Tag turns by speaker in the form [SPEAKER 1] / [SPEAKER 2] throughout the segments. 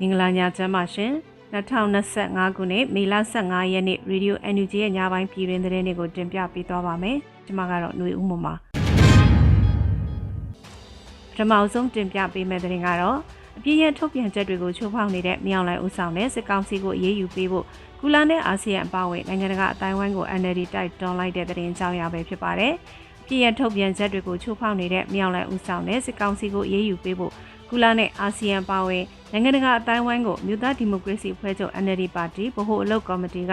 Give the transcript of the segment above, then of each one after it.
[SPEAKER 1] မင်္ဂလာညချမ်းပါရှင်2025ခုနှစ်မေလ15ရက်နေ့ Radio NUG ရဲ့ညပိုင်းပြည်တွင်သတင်းတွေကိုတင်ပြပေးသွားပါမယ်ကျွန်မကတော့ຫນွေဦးမမပထမအဆုံးတင်ပြပေးမယ့်သတင်းကတော့အပြည့်ရဲ့ထုတ်ပြန်ချက်တွေကိုချိုးဖောက်နေတဲ့မြောင်လိုင်ဦးဆောင်တဲ့စစ်ကောင်စီကိုအရေးယူပေးဖို့ကုလနဲ့အာဆီယံအပါအဝင်နိုင်ငံတကာအတိုင်းဝိုင်းကို NLD တိုက်တွန်းလိုက်တဲ့သတင်းအကြောင်းအရာပဲဖြစ်ပါတယ်။ပြည်ရထုတ်ပြန်ချက်တွေကိုချိုးဖောက်နေတဲ့မြောင်လိုင်ဦးဆောင်တဲ့စစ်ကောင်စီကိုအရေးယူပေးဖို့ ကုလနဲ့အာဆီယံပါဝင်နိုင်ငံတကာအတိုင်းဝိုင်းကိုမြို့သားဒီမိုကရေစီအဖွဲ့ချုပ် NLD ပါတီဗဟိုအလုပ်ကော်မတီက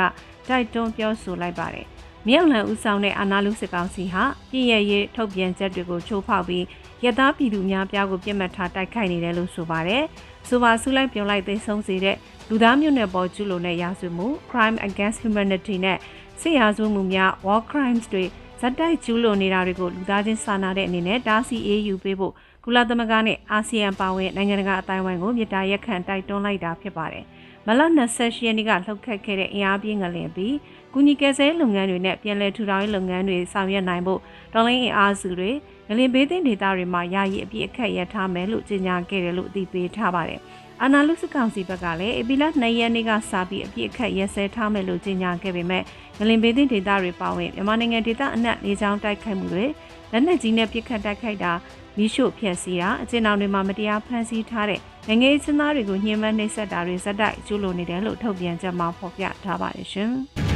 [SPEAKER 1] တိုက်တွန်းပြောဆိုလိုက်ပါတယ်။မြောက်လန်ဦးဆောင်တဲ့အာနာလူစစ်ကောင်စီဟာပြည်ရရေးထုတ်ပြန်ချက်တွေကိုချိုးဖောက်ပြီးရသားပြည်သူများပြားကိုပြစ်မှတ်ထားတိုက်ခိုက်နေတယ်လို့ဆိုပါတယ်။ဆိုပါဆူလိုက်ပြုံလိုက်သိဆုံးစေတဲ့လူသားမျိုးနွယ်ပေါ်ကျူးလွန်တဲ့ရာဇဝတ်မှု crime against humanity နဲ့စစ်ရာဇဝတ်မှုများ war crimes တွေဇက်တိုက်ကျူးလွန်နေတာတွေကိုလူသားချင်းစာနာတဲ့အနေနဲ့တားဆီးအေးယူပေးဖို့ ကုလသမဂ္ဂနဲ့အာဆီယံပါဝင်နိုင်ငံတကာအတိုင်းအဝိုင်းကိုမြစ်တာရက်ခံတိုက်တွန်းလိုက်တာဖြစ်ပါတယ်။မလ28ရက်နေ့ကလှုပ်ခတ်ခဲ့တဲ့အင်အားပြင်းငလင်ပြီးကုညီကယ်ဆယ်လုပ်ငန်းတွေနဲ့ပြည်내ထူထောင်ရေးလုပ်ငန်းတွေဆောင်ရွက်နိုင်ဖို့ဒေါ်လင်းအင်အားစုတွေငလင်ဘေးသင့်ဒေသတွေမှာယာယီအပြည့်အခက်ရထားမယ်လို့ကြေညာခဲ့တယ်လို့အသိပေးထားပါတယ်။အာနာလူစကောင်စီဘက်ကလည်းအပီလာ2ရက်နေ့ကစပြီးအပြည့်အခက်ရက်စဲထားမယ်လို့ကြေညာခဲ့ပေမဲ့ငလင်ဘေးသင့်ဒေသတွေပါဝင်မြန်မာနိုင်ငံဒေသအနှံ့လေကြောင်းတိုက်ခိုက်မှုတွေလက်နက်ကြီးနဲ့ပစ်ခတ်တိုက်ခိုက်တာ မိရှုဖျက်ဆီးတာအကျဉ်းအောင်တွေမှာမတရားဖမ်းဆီးထားတဲ့နိုင်ငံရေးချင်းသားတွေကိုညှဉ်းပန်းနှိပ်စက်တာတွေဇက်တိုက်ကျူးလွန်နေတယ်လို့ထုတ်ပြန်ချက်မှာဖော်ပြထားပါတယ်ရှင်။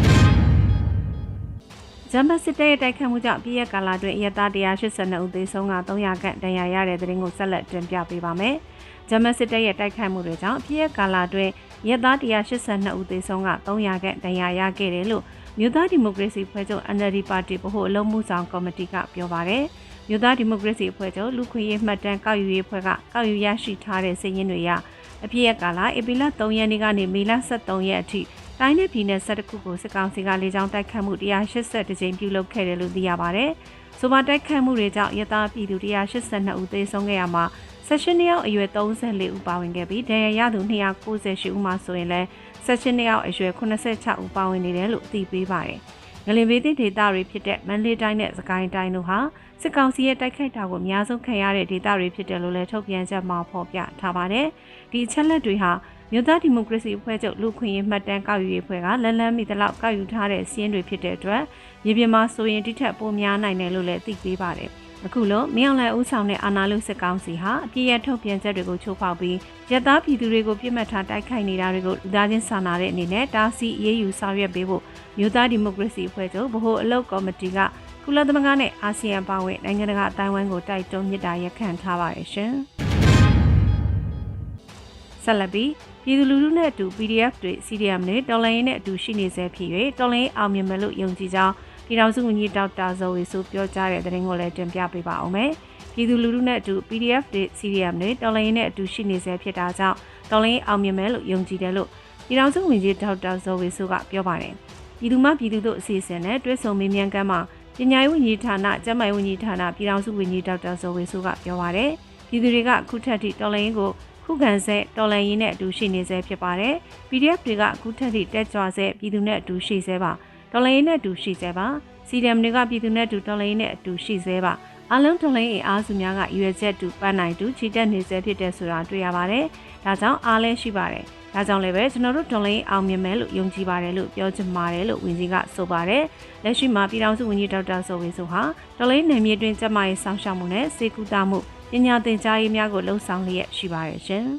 [SPEAKER 1] ဂျမ်ဘတ်စစ်တပ်ရဲ့တိုက်ခတ်မှုကြောင့်ပြည်ရဲ့ကာလာတွင်အရသား182ဦးသေဆုံးက300ခန့်ဒဏ်ရာရတဲ့တဲ့ရင်ကိုဆက်လက်တင်ပြပေးပါမယ်။ဂျမ်ဘတ်စစ်တပ်ရဲ့တိုက်ခတ်မှုတွေကြောင့်ပြည်ရဲ့ကာလာတွင်ရသား182ဦးသေဆုံးက300ခန့်ဒဏ်ရာရခဲ့တယ်လို့မြို့သားဒီမိုကရေစီဖွဲ့ချုပ် NLD ပါတီဗဟိုအလုံးမှုဆောင်ကော်မတီကပြောပါရယ် မြို့သားဒီမိုကရေစီအဖွဲ့ချုပ်လူခွင့်ရေးမှတ်တမ်းကောက်ယူရေးအဖွဲ့ကကောက်ယူရရှိထားတဲ့စာရင်းတွေအရအပြည့်ရကာလဧပြီလ3ရက်နေ့ကနေမေလ23ရက်အထိတိုင်းနယ်ပြည်နယ်12ခုကိုစစ်ကောင်စီကလေကြောင်းတိုက်ခတ်မှု180ကြိမ်ပြုလုပ်ခဲ့တယ်လို့သိရပါဗျ။ဆိုပါတိုက်ခတ်မှုတွေကြောင့်ရသားပြည်သူ182ဦးသေဆုံးခဲ့ရမှာ16နှစ်ယောက်အရွယ်34ဦးပါဝင်ခဲ့ပြီးဒဏ်ရာရသူ298ဦးမှဆိုရင်လည်း16နှစ်ယောက်အရွယ်86ဦးပါဝင်နေတယ်လို့အသိပေးပါတယ်။ ငလင်ဘေးသည့်ဒေသတွေဖြစ်တဲ့မန္တလေးတိုင်းနဲ့စကိုင်းတိုင်းတို့ဟာစစ်ကောင်စီရဲ့တိုက်ခိုက်တာကိုအများဆုံးခံရတဲ့ဒေသတွေဖြစ်တယ်လို့လည်းထုတ်ပြန်ချက်မှာဖော်ပြထားပါတယ်။ဒီအချက်လက်တွေဟာမြို့သားဒီမိုကရေစီအဖွဲ့ချုပ်လူခွင့်ရေးမှတ်တမ်းကောက်ယူရေးအဖွဲ့ကလန်လန်းမိတလောက်ကောက်ယူထားတဲ့စီးရင်တွေဖြစ်တဲ့အတွက်မြေပြင်မှာဆိုရင်တိထက်ပိုများနိုင်တယ်လို့လည်းသိပေးပါတယ်။အခုလိုမြောင်လန်ဦးဆောင်တဲ့အာနာလူစစ်ကောင်စီဟာအပြည့်ရထုတ်ပြန်ချက်တွေကိုချိုးဖောက်ပြီးရသားပြည်သူတွေကိုပြစ်မှတ်ထားတိုက်ခိုက်နေတာတွေကိုလူသားချင်းစာနာတဲ့အနေနဲ့တားဆီးအေးအေးယူဆောင်ရွက်ပေးဖို့ မြို့သားဒီမိုကရေစီအဖွဲ့ချုပ်ဗဟိုအလုပ်ကော်မတီကကုလသမဂ္ဂနဲ့အာဆီယံပါဝင်နိုင်ငံတကာအတိုင်းဝိုင်းကိုတိုက်တွန်းမြစ်တာရက်ခံထားပါရဲ့ရှင်ဆက်လက်ပြီးပြည်သူလူထုနဲ့အတူ PDF တွေ CDM နဲ့တော်လိုင်းရေးနဲ့အတူရှိနေစေဖြစ်၍တော်လိုင်းအောင်မြင်မယ်လို့ယုံကြည်ကြောင်းပြည်ထောင်စုဝန်ကြီးဒေါက်တာဇော်ဝေဆိုပြောကြားတဲ့သတင်းကိုလည်းတင်ပြပေးပါအောင်မယ်။ပြည်သူလူထုနဲ့အတူ PDF တွေ CDM တွေတော်လိုင်းနဲ့အတူရှိနေစေဖြစ်တာကြောင့်တော်လိုင်းအောင်မြင်မယ်လို့ယုံကြည်တယ်လို့ပြည်ထောင်စုဝန်ကြီးဒေါက်တာဇော်ဝေဆိုကပြောပါတယ်။ ပြည်သူမှပြည်သူတို့အစီအစဉ်နဲ့တွဲဆုံမေးမြန်းကမ်းမှာပညာရေးဝန်ကြီးဌာန၊ကျန်းမာရေးဝန်ကြီးဌာနပြည်ထောင်စုဝန်ကြီးဒေါက်တာဇော်ဝေဆိုကပြောပါတယ်။ပြည်သူတွေကအခုထက်ထိတော်လိုင်းကိုခုခံဆဲတော်လန်ရေးနဲ့အတူရှိနေဆဲဖြစ်ပါတယ်။ PDF တွေကအခုထက်ထိတက်ကြွဆဲပြည်သူနဲ့အတူရှိဆဲပါ။တော်လန်ရေးနဲ့အတူရှိဆဲပါ။ CDM တွေကပြည်သူနဲ့အတူတော်လန်ရေးနဲ့အတူရှိဆဲပါ။အလုံးတော်လန်ရေးအားစုများကရွေချက်တူပန်းနိုင်တူချီတက်နေဆဲဖြစ်တဲ့ဆိုတာတွေ့ရပါတယ်။ဒါကြောင့်အားလဲရှိပါတယ်။ ဒါကြောင့်လည်းပဲကျွန်တော်တို့တော်လိုင်းအောင်မြင်မယ်လို့ယုံကြည်ပါတယ်လို့ပြောချင်ပါတယ်လို့ဝန်ကြီးကဆိုပါတယ်။လက်ရှိမှာပြည်ထောင်စုဝန်ကြီးဒေါက်တာဆိုဝေဆိုဟာတော်လိုင်းနယ်မြေတွင်ကျမရေးဆောင်ရှောက်မှုနဲ့စေကူတာမှုပညာသင်ကြားရေးများကိုလှုံ့ဆော်လျက်ရှိပါတယ်ရှင်။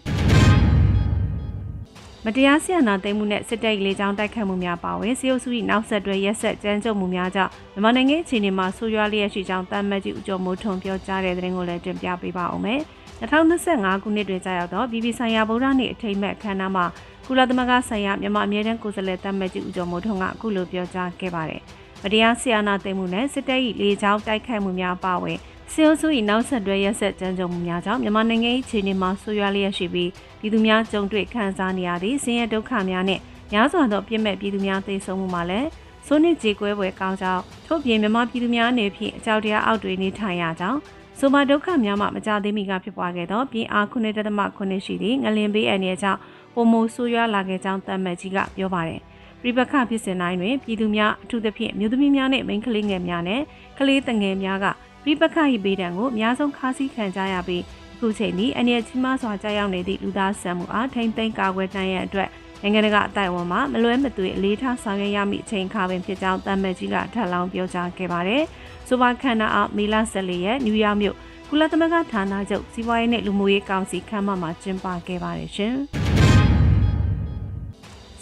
[SPEAKER 1] မတရားဆီယနာသိမ်းမှုနဲ့စစ်တပ်လေကြောင်းတိုက်ခတ်မှုများပါဝင်စီအုပ်စု၏နောက်ဆက်တွဲရက်ဆက်ကြမ်းကြုတ်မှုများကြောင့်မြန်မာနိုင်ငံအခြေအနေမှာဆိုးရွားလျက်ရှိကြောင်းတမ်းမတ်ကြီးဦးကျော်မိုးထွန်းပြောကြားတဲ့သတင်းကိုလည်းတင်ပြပေးပါအောင်မယ်။ 2025ခုနှစ်တွင်ကြာရောက်သော BBC ဆိုင်ရာဗုဒ္ဓနေ့အထိမ်းအမှတ်အခမ်းအနားမှာကုလသမဂ္ဂဆိုင်ရာမြန်မာအမြဲတမ်းကိုယ်စားလှယ်တမ်းမတ်ကြီးဦးကျော်မိုးထွန်းကအခုလိုပြောကြားခဲ့ပါတယ်။မတရားဆီယနာသိမ်းမှုနဲ့စစ်တပ်၏လေကြောင်းတိုက်ခတ်မှုများပါဝင်စီအိုစု၏နောက်ဆက်တွဲရက်ဆက်ကြမ်းကြုတ်မှုများကြောင့်မြန်မာနိုင်ငံ၏အခြေအနေမှာဆိုးရွားလျက်ရှိပြီးပြည်သူများကြုံတွေ့ခံစားနေရသည့်ဆင်းရဲဒုက္ခများနဲ့များစွာသောပြစ်မဲ့ပြည်သူများသေဆုံးမှုမှာလည်းစိုးနစ်ကြေကွဲပွဲကောင်းကြောင်းထို့ပြင်မြန်မာပြည်သူများအနေဖြင့်အကြောက်တရားအောက်တွင်နေထိုင်ရကြောင်း ဆိုပါဒုက္ခများမှမကြသေးမီကဖြစ်ပွားခဲ့သောပြည်အား9.9ရှိသည့်ငလင်ဘေးအန္တရာယ်ကြောင့်ပုံမိုဆိုးရွားလာခဲ့ကြောင်းတမ်မတ်ကြီးကပြောပါတယ်။ပြပခဖြစ်စဉ်တိုင်းတွင်ပြည်သူများအထူးသဖြင့်မြို့သမီးများနဲ့မိန်းကလေးငယ်များနဲ့ကလေးတငယ်များကပြပခ၏ဘေးဒဏ်ကိုအများဆုံးခါးစည်းခံကြရပြီးအခုချိန်ဒီအနည်းကြီးမားစွာကြာရောက်နေသည့်လူသားဆန်မှုအားထိမ့်သိမ်းကာကွယ်နိုင်ရန်အတွက် နိုင်ငံတကာအတိုင်းအဝန်မှာမလွဲမသွေအလေးထားဆောင်ရွက်ရမည့်အချိန်ခါပင်ဖြစ်ကြောင်းတမ်မတ်ကြီးကထပ်လောင်းပြောကြားခဲ့ပါတယ်။ဆိုပါခန္ဓာအားမီလာဆက်လီရဲ့နယူးယောက်မြို့ကုလသမဂ္ဂဌာနချုပ်စီးပွားရေးနဲ့လူမှုရေးကောင်စီခမ်းမမှာကျင်းပခဲ့ပါတယ်ရှင်။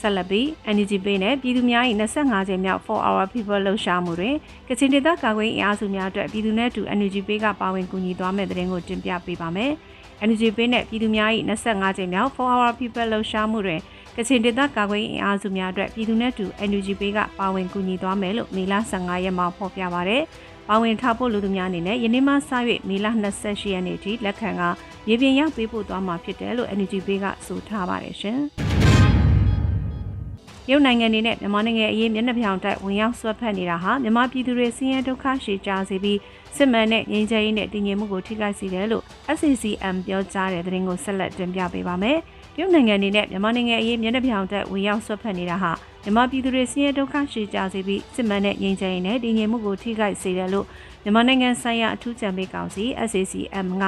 [SPEAKER 1] ဆက်လက်ပြီး NGP နဲ့ပြည်သူများ၏25ကြိမ်မြောက်4 hour people လှုပ်ရှားမှုတွင်ကချင်ဒေသကာကွယ်ရေးအင်အားစုများအတွက်ပြည်သူနဲ့အတူ NGP ကပါဝင်ကူညီသွားမယ့်တဲ့ရင်ကိုတင်ပြပေးပါမယ်။ NGP နဲ့ပြည်သူများ၏25ကြိမ်မြောက်4 hour people လှုပ်ရှားမှုတွင် ကချင်ဒေသကာကွယ်ရေးအင်အားစုများအတွက်ပြည်သူနဲ့အတူ NGP ကပါဝင်ကူညီသွားမယ်လို့မေလ15ရက်မှာဖော်ပြပါရယ်။ပါဝင်ထားဖို့လူသူများအနေနဲ့ယနေ့မှစ၍မေလ28ရက်နေ့ထိလက်ခံကရေပြင်ရောက်ပေးဖို့သွားမှာဖြစ်တယ်လို့ NGP ကဆိုထားပါတယ်ရှင်။ရုတ်နိုင်ငံနေနဲ့မြန်မာနိုင်ငံအရေးမျက်နှာပြောင်တိုက်ဝင်ရောက်ဆွတ်ဖက်နေတာဟာမြန်မာပြည်သူတွေဆင်းရဲဒုက္ခရှည်ကြစေပြီးစစ်မှန်တဲ့ငြိမ်းချမ်းရေးနဲ့တည်ငြိမ်မှုကိုထိခိုက်စေတယ်လို့ SCCM ပြောကြားတဲ့သတင်းကိုဆက်လက်တင်ပြပေးပါမယ်။ ရုတ်နိုင်ငံနေနဲ့မြန်မာနိုင်ငံအရေးမျက်နှာပြောင်တိုက်ဝင်ရောက်ဆွတ်ဖက်နေတာဟာမြန်မာပြည်သူတွေဆင်းရဲဒုက္ခရှည်ကြစေပြီးစစ်မှန်တဲ့ငြိမ်းချမ်းရေးနဲ့တည်ငြိမ်မှုကိုထိခိုက်စေတယ်လို့မြန်မာနိုင်ငံဆိုင်ရာအထူးကြံပေးကောင်စီ SCCM က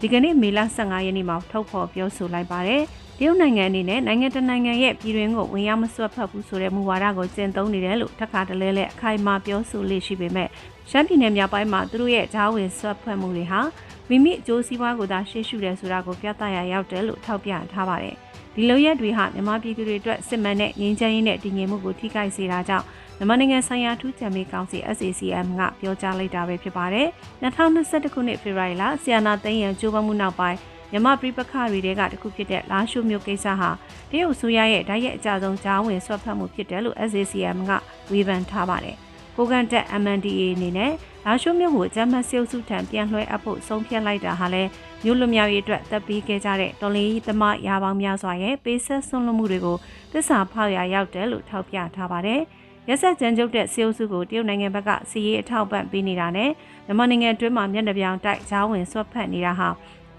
[SPEAKER 1] ဒီကနေ့မေလ15ရက်နေ့မှာထုတ်ဖော်ပြောဆိုလိုက်ပါတယ်။ တရုတ်နိုင်ငံအနေနဲ့နိုင်ငံတကာနိုင်ငံရဲ့ပြည်တွင်းကိုဝင်ရောက်မစွက်ဖက်ဘူးဆိုတဲ့မူဝါဒကိုကျင့်သုံးနေတယ်လို့ထပ်ခါတလဲလဲအခိုင်အမာပြောဆိုလေရှိပေမဲ့ရှမ်းပြည်နယ်မြောက်ပိုင်းမှာသူတို့ရဲ့ဂျားဝင်စွက်ဖက်မှုတွေဟာမိမိအကျိုးစီးပွားကိုသာရှေ့ရှုတယ်ဆိုတာကိုပြသရရောက်တယ်လို့ထောက်ပြထားပါတယ်။ဒီလိုရက်တွေဟာမြန်မာပြည်သူတွေအတွက်စစ်မှန်တဲ့ငြိမ်းချမ်းရေးနဲ့တည်ငြိမ်မှုကိုထိခိုက်စေတာကြောင့်မြန်မာနိုင်ငံဆိုင်ရာထူးချန်မေကောင်စီ SACM ကပြောကြားလိုက်တာပဲဖြစ်ပါတယ်။2021ခုနှစ်ဖေဖော်ဝါရီလဆီယနာသိန်းရန်ကျိုးပမှုနောက်ပိုင်း မြမပြည်ပခတွေကတခုဖြစ်တဲ့လာရှုမျိုးကိစ္စဟာတရုတ်အစိုးရရဲ့ဓာတ်ရိုက်အကြဆုံးကြားဝင်ဆွတ်ဖက်မှုဖြစ်တယ်လို့ SACM ကဝေဖန်ထားပါတယ်။ကိုကန်တက် MNDA အနေနဲ့လာရှုမျိုးကိုအကြမ်းဖက်ဆီးစုထံပြန်လွှဲအပ်ဖို့ဆုံးဖြတ်လိုက်တာဟာလည်းမျိုးလွမြောက်ရေးအတွက်တပ်ပြီးခဲ့ကြတဲ့တော်လင်းသမားရာပေါင်းများစွာရဲ့ပေးဆက်ဆွန့်လွတ်မှုတွေကိုသစ္စာဖောက်ရရောက်တယ်လို့ထောက်ပြထားပါတယ်။ရက်ဆက်ကြမ်းကြုတ်တဲ့စီအုပ်စုကိုတရုတ်နိုင်ငံဘက်ကစီရေးအထောက်ပံ့ပေးနေတာနဲ့မြန်မာနိုင်ငံအတွင်းမှာမျက်နှာပြောင်တိုက်ကြားဝင်ဆွတ်ဖက်နေတာဟာ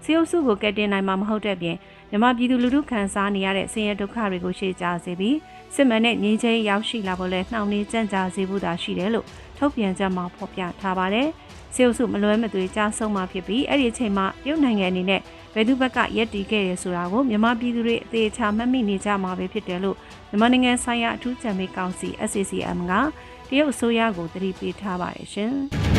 [SPEAKER 1] စီအုပ်စုကိုကယ်တင်နိုင်မှာမဟုတ်တဲ့ပြင်မြန်မာပြည်သူလူထုခံစားနေရတဲ့ဆင်းရဲဒုက္ခတွေကိုရှေ့ကြစေပြီးစစ်မှန်တဲ့ငြိမ်းချမ်းရောက်ရှိလာဖို့လဲနှောင့်နှေးကြံ့ကြာစေဖို့သာရှိတယ်လို့ထုတ်ပြန်ချက်မှာဖော်ပြထားပါတယ်။စီအုပ်စုမလွဲမသွေကြားဆုံးမှာဖြစ်ပြီးအဲ့ဒီအချိန်မှာတရုတ်နိုင်ငံအနေနဲ့ဘယ်သူဘက်ကရက်တီခဲ့ရဆိုတာကိုမြန်မာပြည်သူတွေအသေးချာမှတ်မိနေကြမှာပဲဖြစ်တယ်လို့မြန်မာနိုင်ငံဆိုင်ရာအထူးကြံပေးကောင်စီ SCCM ကတရုတ်အစိုးရကိုတတိပေးထားပါတယ်ရှင်။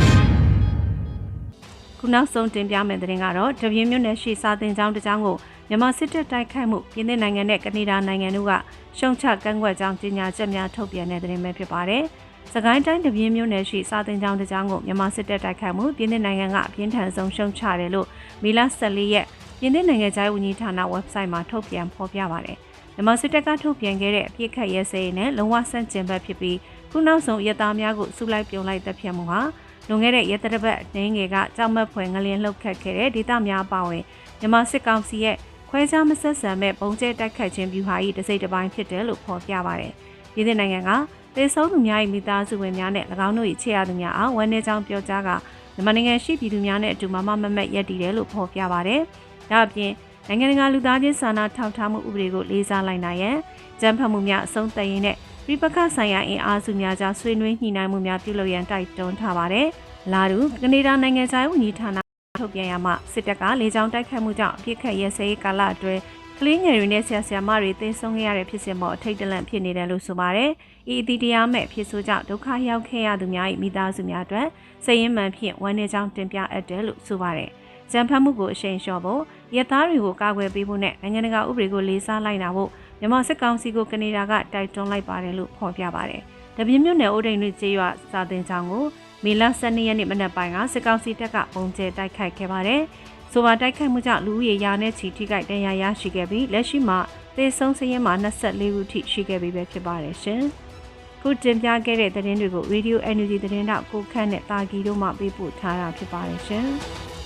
[SPEAKER 1] ခုနောက်ဆုံးတင်ပြမယ့်သတင်းကတော့တပြင်းမြို့နယ်ရှိစာတင်ကျောင်းတစ်ကျောင်းကိုမြန်မာစစ်တပ်တိုက်ခိုက်မှုပြည်내နိုင်ငံနဲ့ကနေဒါနိုင်ငံတို့ကရှုံချကန့်ကွက်ကြောင်းကြေညာချက်များထုတ်ပြန်တဲ့သတင်းပဲဖြစ်ပါတယ်။စကိုင်းတိုင်းတပြင်းမြို့နယ်ရှိစာတင်ကျောင်းတစ်ကျောင်းကိုမြန်မာစစ်တပ်တိုက်ခိုက်မှုပြည်내နိုင်ငံကအပြင်းထန်ဆုံးရှုံချတယ်လို့မီလ14ရက်ပြည်내နိုင်ငံခြားရေးဝန်ကြီးဌာန website မှာထုတ်ပြန်ဖော်ပြပါတယ်။မြန်မာစစ်တပ်ကထုတ်ပြန်ခဲ့တဲ့အပြစ်ခတ်ရဲစဲနဲ့လုံဝဆန့်ကျင်ဘက်ဖြစ်ပြီးခုနောက်ဆုံးရသားများကိုစုလိုက်ပြုံလိုက်တပ်ဖြတ်မှုဟာ လွန်ခဲ့တဲ့ရက်သတ္တပတ်နှင်းငယ်ကကြောက်မက်ဖွယ်ငလျင်လှုပ်ခတ်ခဲ့တဲ့ဒေသများပါဝင်မြန်မာစစ်ကောင်စီရဲ့ခွဲခြားမဆက်ဆံမဲ့ပုံကျဲတိုက်ခတ်ခြင်းဗျူဟာ၏တစ်စိတ်တစ်ပိုင်းဖြစ်တယ်လို့ဖော်ပြပါတယ်။ပြည်내နိုင်ငံကတေဆုံးသူများ၏မိသားစုဝင်များနဲ့၎င်းတို့၏ချေရသူများအားဝန်내ကြောင်းပြောကြားကမြန်မာနိုင်ငံရှိပြည်သူများနဲ့အတူမမမမက်ရက်တည်တယ်လို့ဖော်ပြပါတယ်။ဒါအပြင်နိုင်ငံတကာလူသားချင်းစာနာထောက်ထားမှုဥပဒေကိုလေးစားလိုက်နိုင်ရန်ကြမ်းဖက်မှုများအဆုံးသတ်ရေးနဲ့ ပြပခဆိုင်ရာအင်အားစုများကြားဆွေးနွေးညှိနှိုင်းမှုများပြုလုပ်ရန်တိုက်တွန်းထားပါတယ်။လာတူကနေဒါနိုင်ငံခြားရေးဝန်ကြီးဌာနထုတ်ပြန်ရမှစစ်တပ်ကလေကြောင်းတိုက်ခတ်မှုကြောင့်အပြစ်ခတ်ရဲစဲရေးကာလအတွင်းကလေးငယ်တွေနဲ့ဆရာဆရာမတွေသေဆုံးခဲ့ရတဲ့ဖြစ်စဉ်ပေါ်အထိတ်တလန့်ဖြစ်နေတယ်လို့ဆိုပါတယ်။ဤအတီတရားမဲ့ဖြစ်ဆိုကြောင့်ဒုက္ခရောက်ခဲ့ရသူများ၏မိသားစုများအတွက်စိတ်ရင်းမှန်ဖြင့်ဝမ်းနည်းကြောင်းတင်ပြအပ်တယ်လို့ဆိုပါတယ်။ကြံဖတ်မှုကိုအရှိန်လျှော့ဖို့ရသားတွေကိုကာကွယ်ပေးဖို့နဲ့နိုင်ငံတကာဥပဒေကိုလေးစားလိုက်နာဖို့ မြန်မာစစ်ကောင်စီကိုကနေဒါကတိုက်တွန်းလိုက်ပါတယ်လို့ဖော်ပြပါတယ်။တပြင်းမြို့နယ်အိုဒိန်တွေကျေးရွာစာတင်ချောင်းကိုမေလ12ရက်နေ့မနက်ပိုင်းကစစ်ကောင်စီတပ်ကပုံကျဲတိုက်ခိုက်ခဲ့ပါတယ်။ဆိုပါတိုက်ခိုက်မှုကြောင့်လူဦးရေရာနဲ့ချီထိခိုက်ဒဏ်ရာရရှိခဲ့ပြီးလက်ရှိမှာသေဆုံးစရင်မှာ24ဦးထိရှိခဲ့ပြီးပဲဖြစ်ပါတယ်ရှင်။ခုတင်ပြခဲ့တဲ့သတင်းတွေကို Radio Energy သတင်းတော့ကိုခန့်နဲ့တာဂီတို့မှပေးပို့ထားတာဖြစ်ပါတယ်ရှင်။